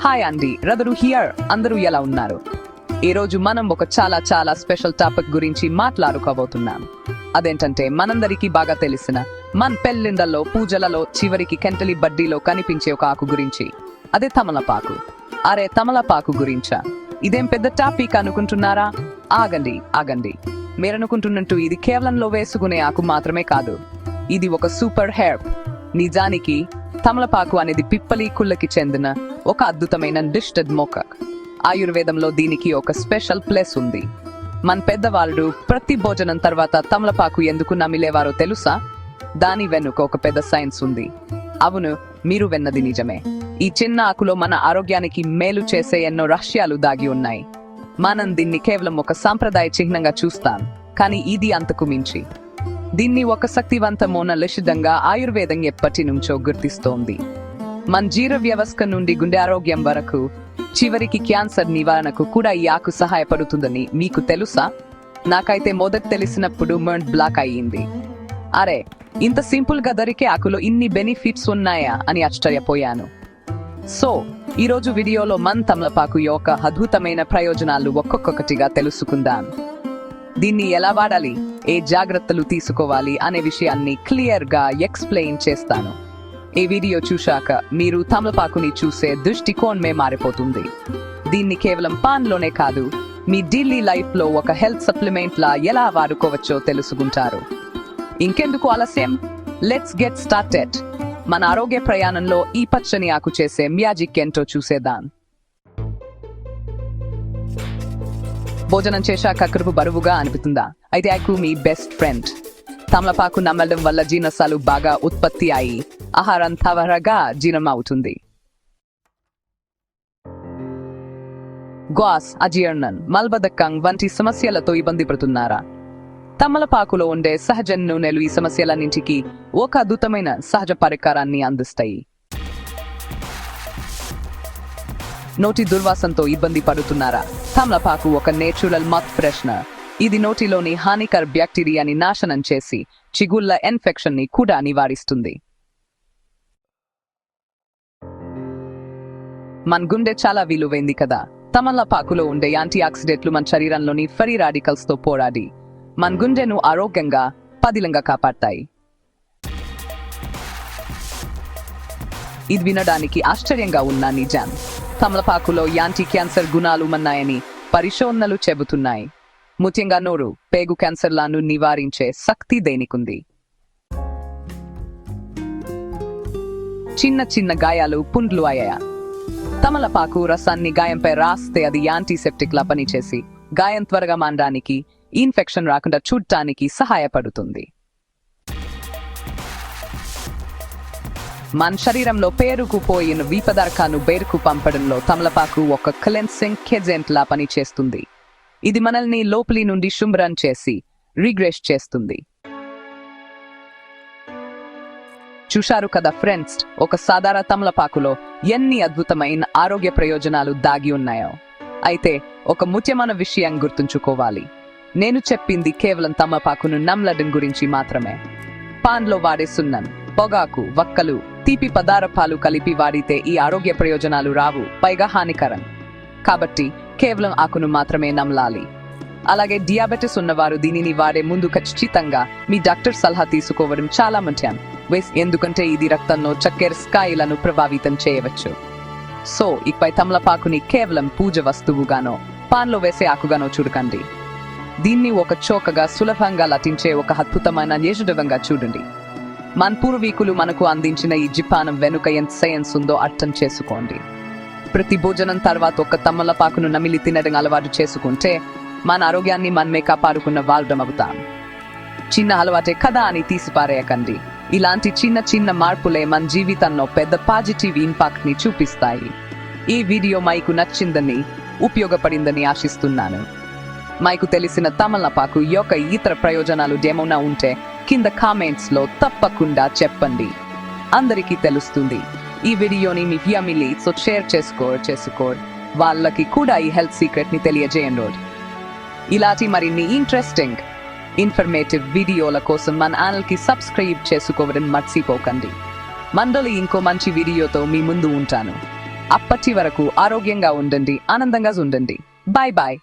Hi అండి రదరు here అందరూ ఎలా ఉన్నారు? ఈ రోజు మనం ఒక చాలా చాలా స్పెషల్ టాపిక్ గురించి మాట్లాడుకోబోతున్నాం. అదేంటంటే మనందరికీ బాగా తెలిసిన మన పెళ్ళిండల్లో పూజలలో చివరికి కెంటలి బడ్డీలో కనిపించే ఒక ఆకు గురించి. అదే తమలపాకు. అరే తమలపాకు గురించా? ఇదేం పెద్ద టాపిక్ అనుకుంటున్నారా? ఆగండి ఆగండి. మీరనుకుంటున్నట్టు ఇది కేవలంలో వేసుకునే ఆకు మాత్రమే కాదు. ఇది ఒక సూపర్ హెర్బ్. నిజానికి తమలపాకు అనేది పిప్పలి కుళ్ళకి చెందిన ఒక అద్భుతమైన డిస్టెడ్ మొక్క. ఆయుర్వేదంలో దీనికి ఒక స్పెషల్ ప్లేస్ ఉంది. మన పెద్దవాళ్ళు ప్రతి భోజనం తర్వాత తమలపాకు ఎందుకు నమిలేవారో తెలుసా? దాని వెనుక ఒక పెద్ద సైన్స్ ఉంది. అవును మీరు వెన్నది నిజమే. ఈ చిన్న ఆకులో మన ఆరోగ్యానికి మేలు చేసే ఎన్నో రహస్యాలు దాగి ఉన్నాయి. మనం దీన్ని కేవలం ఒక సాంప్రదాయ చిహ్నంగా చూస్తాం. కానీ ఇది అంతకు మించి. దీన్ని ఒక శక్తివంతమైన లక్షితంగా ఆయుర్వేదం ఎప్పటి నుంచో గుర్తిస్తోంది. మన జీర వ్యవస్థ నుండి గుండె ఆరోగ్యం వరకు చివరికి క్యాన్సర్ నివారణకు కూడా ఈ ఆకు సహాయపడుతుందని మీకు తెలుసా? నాకైతే మొదట తెలిసినప్పుడు మెంట్ బ్లాక్ అయ్యింది. అరే ఇంత సింపుల్గా దొరికే ఆకులో ఇన్ని బెనిఫిట్స్ ఉన్నాయా అని ఆశ్చర్యపోయాను. సో ఈ రోజు వీడియోలో మన్ తమలపాకు యొక్క అద్భుతమైన ప్రయోజనాలు ఒక్కొక్కటిగా తెలుసుకుందాం. దీన్ని ఎలా వాడాలి? ఏ జాగ్రత్తలు తీసుకోవాలి అనే విషయాన్ని క్లియర్గా ఎక్స్ప్లెయిన్ చేస్తాను. ఈ వీడియో చూశాక మీరు తమలపాకుని చూసే దృష్టికోణమే మారిపోతుంది. దీన్ని కేవలం పాన్లోనే కాదు మీ డైలీ లైఫ్లో ఒక హెల్త్ సప్లిమెంట్ లా ఎలా వాడుకోవచ్చో తెలుసుకుంటారు. ఇంకెందుకు ఆలస్యం? Let's get started. మన ఆరోగ్య ప్రయాణంలో ఈ పచ్చని ఆకు చేసే మ్యాజిక్ ఏంటో చూసేదాం భోజనం చేశాక కడుపు బరువుగా అనిపిస్తుందా? అయితే ఆకు మీ బెస్ట్ ఫ్రెండ్. తమలపాకు నమ్మడం వల్ల జీర్ణసాలు బాగా ఉత్పత్తి అయి ఆహారం తవరగా జీర్ణం అవుతుంది గ్వాస్ అజీర్ణం మల్బద్ధకం వంటి సమస్యలతో ఇబ్బంది పడుతున్నారా? తమలపాకులో ఉండే సహజ నూనెలు ఈ సమస్యలన్నింటికి ఒక అద్భుతమైన సహజ పరికరాన్ని అందిస్తాయి. నోటి దుర్వాసంతో ఇబ్బంది పడుతున్నారా? తమలపాకు ఒక నేచురల్ మత్ ఫ్రెషనర్ ఇది నోటిలోని హానికర బ్యాక్టీరియాని నాశనం చేసి చిగుళ్ళ ఇన్ఫెక్షన్ని కూడా నివారిస్తుంది. మన గుండె చాలా విలువైంది కదా. తమలపాకులో ఉండే యాంటీ ఆక్సిడెంట్లు మన శరీరంలోని ఫ్రీ రాడికల్స్తో పోరాడి మన గుండెను ఆరోగ్యంగా పదిలంగా కాపాడతాయి. ఇది వినడానికి ఆశ్చర్యంగా ఉన్న నిజం. తమలపాకులో యాంటీ క్యాన్సర్ గుణాలు ఉన్నాయని పరిశోధనలు చెబుతున్నాయి. ముఖ్యంగా నోరు పేగు క్యాన్సర్లను నివారించే శక్తి దేనికుంది? చిన్న చిన్న గాయాలు పుండ్లు అయ్యాయా? తమలపాకు రసాన్ని గాయంపై రాస్తే అది యాంటీసెప్టిక్ లా పనిచేసి గాయం త్వరగా మానడానికి ఇన్ఫెక్షన్ రాకుండా చూడటానికి సహాయపడుతుంది. మన శరీరంలో పేరుకుపోయిన విపదార్థాన్ని బయటకు పంపడంలో తమలపాకు ఒక క్లెన్సింగ్ కెజెంట్ లా పనిచేస్తుంది. ఇది మనల్ని లోపలి నుండి శుభ్రం చేసి రిగ్రెస్ చేస్తుంది. చూశారు కదా ఫ్రెండ్స్ ఒక సాధారణ తమలపాకులో ఎన్ని అద్భుతమైన ఆరోగ్య ప్రయోజనాలు దాగి ఉన్నాయో. అయితే ఒక ముఖ్యమైన విషయం గుర్తుంచుకోవాలి. నేను చెప్పింది కేవలం తమలపాకును నమ్లడం గురించి మాత్రమే. పాన్లో వాడే సున్నం పొగాకు వక్కలు తీపి పదార్థాలు కలిపి వాడితే ఈ ఆరోగ్య ప్రయోజనాలు రావు పైగా హానికరం. కాబట్టి కేవలం ఆకును మాత్రమే నమ్మలాలి అలాగే డియాబెటిస్ ఉన్నవారు దీనిని వాడే ముందు ఖచ్చితంగా మీ డాక్టర్ సలహా తీసుకోవడం చాలా ముఖ్యం వేస్ ఎందుకంటే ఇది రక్తంలో చక్కెర స్థాయిలను ప్రభావితం చేయవచ్చు. సో ఇకపై తమలపాకుని కేవలం పూజ వస్తువుగానో పాన్లో వేసే ఆకుగానో చూడకండి. దీన్ని ఒక చోకగా సులభంగా లటించే ఒక అద్భుతమైన యజుడవంగా చూడండి. మన పూర్వీకులు మనకు అందించిన ఈ జిపానం వెనుక ఎంత సైన్స్ ఉందో అర్థం చేసుకోండి. ప్రతి భోజనం తర్వాత ఒక తమలపాకును నమిలి తినడం అలవాటు చేసుకుంటే మన ఆరోగ్యాన్ని మనమే కాపాడుకున్న వాళ్ళం అవుతాం. చిన్న అలవాటే కదా అని తీసిపారేయకండి. ఇలాంటి చిన్న చిన్న మార్పులే మన జీవితంలో పెద్ద పాజిటివ్ ఇంపాక్ట్ని చూపిస్తాయి. ఈ వీడియో మైకు నచ్చిందని ఉపయోగపడిందని ఆశిస్తున్నాను. మైకు తెలిసిన తమలపాకు యొక్క ఇతర ప్రయోజనాలు ఏమైనా ఉంటే కింద కామెంట్స్లో తప్పకుండా చెప్పండి. అందరికీ తెలుస్తుంది ఈ వీడియోని మీ ఫ్యామిలీతో షేర్ చేసుకో చేసుకో. వాళ్ళకి కూడా ఈ హెల్త్ సీక్రెట్ని తెలియజేయండి. ఇలాంటి మరిన్ని ఇంట్రెస్టింగ్ ఇన్ఫర్మేటివ్ వీడియోల కోసం మన ఛానల్కి సబ్స్క్రైబ్ చేసుకోవడం మర్చిపోకండి. మండలి ఇంకో మంచి వీడియోతో మీ ముందు ఉంటాను. అప్పటి వరకు ఆరోగ్యంగా ఉండండి ఆనందంగా ఉండండి. Bye bye